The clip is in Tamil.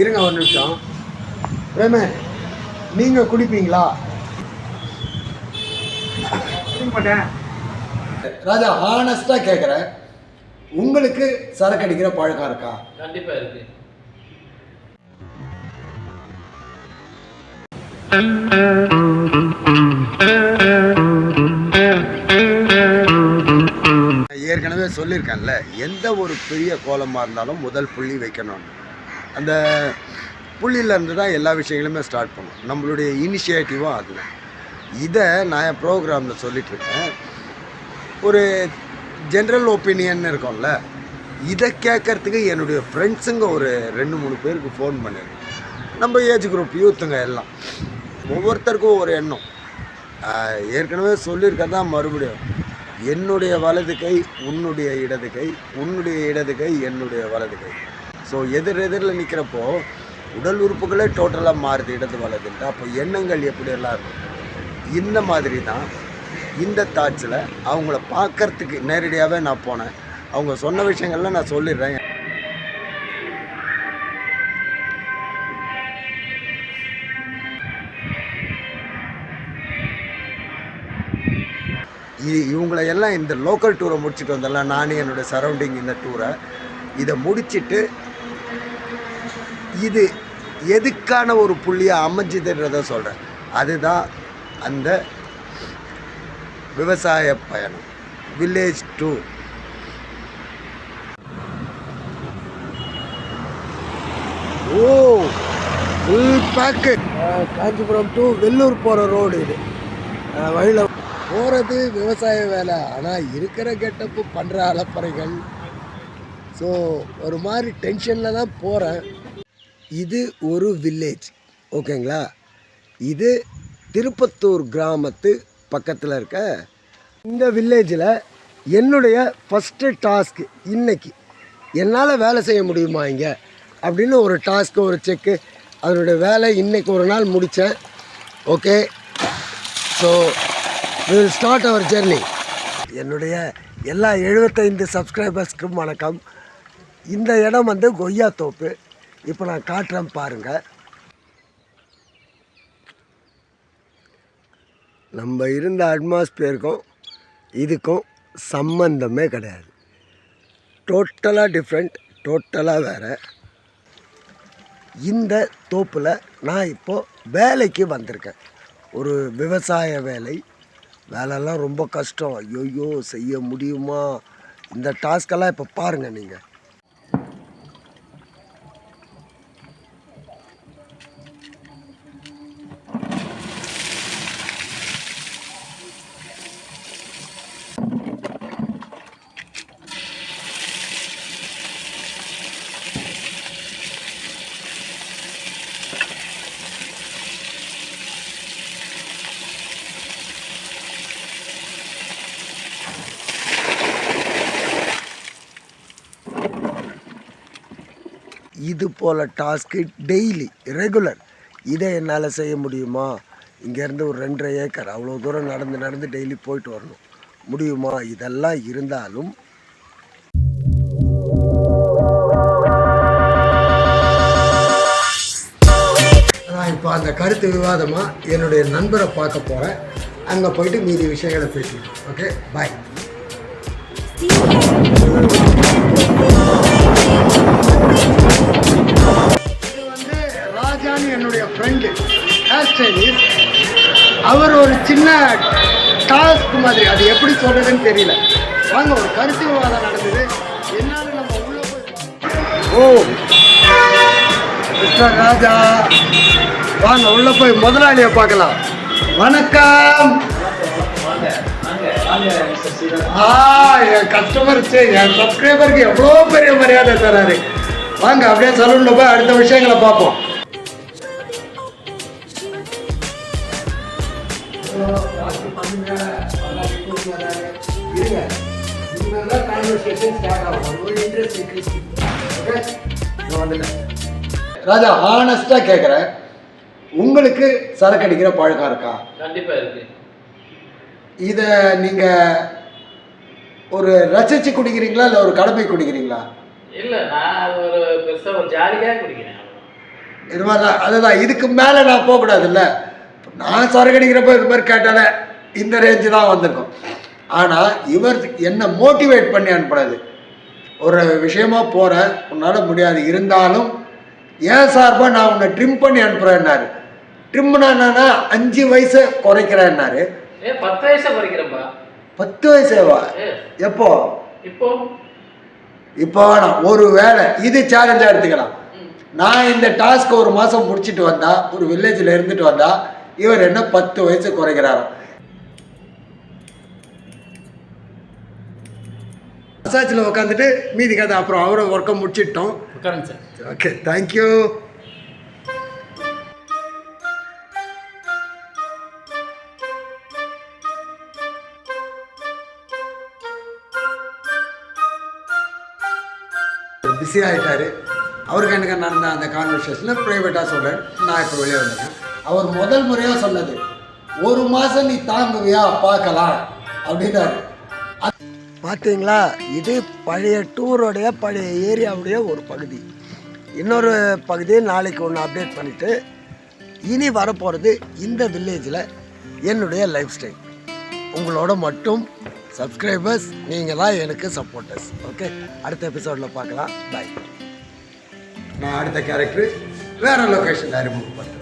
இருங்க ஒரு நிமிஷம். பிரேமே நீங்கள் குடிப்பீங்களா? ராஜா ஹானஸ்டாக கேட்குறேன் உங்களுக்கு சரக்கு அடிக்கிற பழக்கம் இருக்கா? கண்டிப்பா இருக்கு. நான் ஏற்கனவே சொல்லியிருக்கேன்ல எந்த ஒரு பெரிய கோலமாக இருந்தாலும் முதல் புள்ளி வைக்கணும்னு. அந்த புள்ளியிலேருந்து தான் எல்லா விஷயங்களுமே ஸ்டார்ட் பண்ணும். நம்மளுடைய இனிஷியேட்டிவும் அதுதான். இதை நான் என் ப்ரோக்ராமில் சொல்லிட்டு ஒரு ஜென்ரல் ஒப்பீனியன் இருக்கும்ல இதை கேட்கறதுக்கு என்னுடைய ஃப்ரெண்ட்ஸுங்க ஒரு ரெண்டு மூணு பேருக்கு ஃபோன் பண்ணியிருக்கேன் நம்ம ஏஜ் குரூப் யூத்துங்க எல்லாம். ஒவ்வொருத்தருக்கும் ஒரு எண்ணம். ஏற்கனவே சொல்லியிருக்கேன் தான் மறுபடியும். என்னுடைய வலது கை உன்னுடைய இடது கை உன்னுடைய இடது கை என்னுடைய வலது கை. ஸோ எதிர் எதிரில் நிற்கிறப்போ உடல் உறுப்புகளே டோட்டலாக மாறுது இடது வலதுன்ட்டு அப்போ எண்ணங்கள் எப்படியெல்லாம் இருக்கும்? இந்த மாதிரி தான் இந்த தாட்ஸில் அவங்கள பார்க்கறதுக்கு நேரடியாகவே நான் போனேன். அவங்க சொன்ன விஷயங்கள்லாம் நான் சொல்லிடுறேன். இ- இவங்களை எல்லாம் இந்த லோக்கல் டூரை முடிச்சுட்டு வந்தெல்லாம் நானும் என்னுடைய சரௌண்டிங் இந்த டூரை இதை முடிச்சுட்டு இது எதுக்கான ஒரு புள்ளியாக அமைஞ்சுதுன்றத சொல்கிறேன் அதுதான் அந்த விவசாய பயணம். Village to oh full pack Kanchipuram to Vellur போகிற ரோடு இது. வழியில் போகிறது விவசாய வேலை. ஆனால் இருக்கிற கெட்டப்பு பண்ணுற அலப்பறைகள். ஸோ ஒரு மாதிரி டென்ஷனில் தான் போகிறேன் இது ஒரு வில்லேஜ் ஓகேங்களா இது திருப்பத்தூர் கிராமத்து பக்கத்தில் இருக்க இந்த வில்லேஜில் என்னுடைய ஃபஸ்ட்டு டாஸ்க்கு இன்னைக்கு. என்னால் வேலை செய்ய முடியுமா இங்கே? அப்படின்னு ஒரு டாஸ்க்கு ஒரு செக்கு அதனுடைய வேலை இன்றைக்கு ஒரு நாள் முடித்தேன் okay so will start our journey என்னுடைய எல்லா எழுபத்தைந்து சப்ஸ்கிரைபர்ஸ்க்கும் வணக்கம். இந்த இடம் வந்து கொய்யா தோப்பு இப்போ நான் காட்டுறேன் பாருங்கள் நம்ம இருந்த அட்மாஸ்பியருக்கும் இதுக்கும் சம்பந்தமே கிடையாது. டோட்டலாக டிஃப்ரெண்ட் டோட்டலாக வேறு. இந்த தோப்பில் நான் இப்போது வேலைக்கு வந்திருக்கேன். ஒரு விவசாய வேலை. வேலைலாம் ரொம்ப கஷ்டம். ஐயோ செய்ய முடியுமா? இந்த டாஸ்கெல்லாம் இப்போ பாருங்கள் நீங்கள் இது போல் டாஸ்க்கு டெய்லி ரெகுலர் இதை என்னால் செய்ய முடியுமா? இங்கேருந்து ஒரு ரெண்டரை ஏக்கர் அவ்வளோ தூரம் நடந்து நடந்து டெய்லி போயிட்டு வரணும். முடியுமா? இதெல்லாம் இருந்தாலும் நான் இப்போ அந்த கருத்து விவாதமாக என்னுடைய நண்பரை பார்க்க போகிறேன் அங்கே போயிட்டு மீதி விஷயங்களை பேசிக்கலாம். ஓகே பாய் அவர் ஒரு சின்ன டாஸ்க் மாதிரி அது எப்படி சொல்றதுன்னு தெரியல. வாங்க ஒரு கருத்து விவாதம் நடந்தது. என்னன்னு நம்ம போய் ஓ மிஸ்டர் ராஜா வாங்க உள்ள போய் முதலாளியை பார்க்கலாம். வணக்கம். ஆ என் கஸ்டமருக்கு என் சப்ஸ்கிரைபருக்கு எவ்வளோ பெரிய மரியாதை தராரு. வாங்க அப்படியே சலூனில் போய் அடுத்த விஷயங்களை பார்ப்போம். ராஜா ஹானஸ்டா கேட்குறேன் உங்களுக்கு சரக்கு அடிக்கிற பழக்கம் இருக்கா? கண்டிப்பா இருக்கு. இதை நீங்கள் ஒரு ரசிச்சு குடிக்கிறீங்களா இல்லை ஒரு கடமை குடிக்கிறீங்களா? இல்ல நான் ஒரு பெருசா ஒரு ஜாலிக்காக குடிக்கிறேன். இது மாதிரி தான் அதுதான். இதுக்கு மேலே நான் போகக்கூடாதுல்ல. நான் சொரகடிக்கிறப்போ இது மாதிரி கேட்டாலே இந்த ரேஞ்சு தான் வந்திருக்கும். ஆனால் இவர் என்னை மோட்டிவேட் பண்ணி அனுப்புனது. ஒரு விஷயமா போகிற உன்னால் முடியாது இருந்தாலும் ஏன் சார்பாக நான் உன்னை ட்ரிம் பண்ணி அனுப்புகிறேன்னாரு ட்ரிம்னா என்னன்னா அஞ்சு வயசை குறைக்கிறேன்னாரு. பத்து வயசா குறைக்கிறப்பா பத்து வயசேவா? எப்போ? இப்போ? இப்போ வேணாம். ஒரு வேலை இது சேலஞ்சாக எடுத்துக்கலாம். நான் இந்த டாஸ்க் ஒரு மாதம் முடிச்சிட்டு வந்தா ஒரு வில்லேஜில் இருந்துட்டு வந்தா இவர் என்ன பத்து வயசு குறைக்கிறாராம் மசாஜில் உட்காந்துட்டு மீதி கதை அப்புறம் அவரை ஒர்க்கை முடிச்சிட்டோம். உட்காருங்க சார். ஓகே தேங்க்யூ பிஸி ஆகிட்டாரு அவருக்கு எனக்கு நடந்த அந்த கான்வர்சேஷனில் ப்ரைவேட்டாக சொல்கிறேன் நான் இப்போ வெளியே வந்தேன் அவர் முதல் முறையாக சொன்னது ஒரு மாதம் நீ தாங்குவியா? பார்க்கலாம். அப்படின்னாரு. பார்த்தீங்களா இது பழைய டூரோடைய பழைய ஏரியாவுடைய ஒரு பகுதி. இன்னொரு பகுதி நாளைக்கு ஒன்று அப்டேட் பண்ணிவிட்டு இனி வரப்போகிறது இந்த வில்லேஜில் என்னுடைய லைஃப் ஸ்டைல் உங்களோட மட்டும் சப்ஸ்கிரைபர்ஸ் நீங்கள் தான் எனக்கு சப்போர்ட்டர்ஸ் ஓகே அடுத்த எபிசோடில் பார்க்கலாம். பாய் நான் அடுத்த கேரக்டர் வேறு லொக்கேஷனில் ரிமூவ் பண்ணுறேன்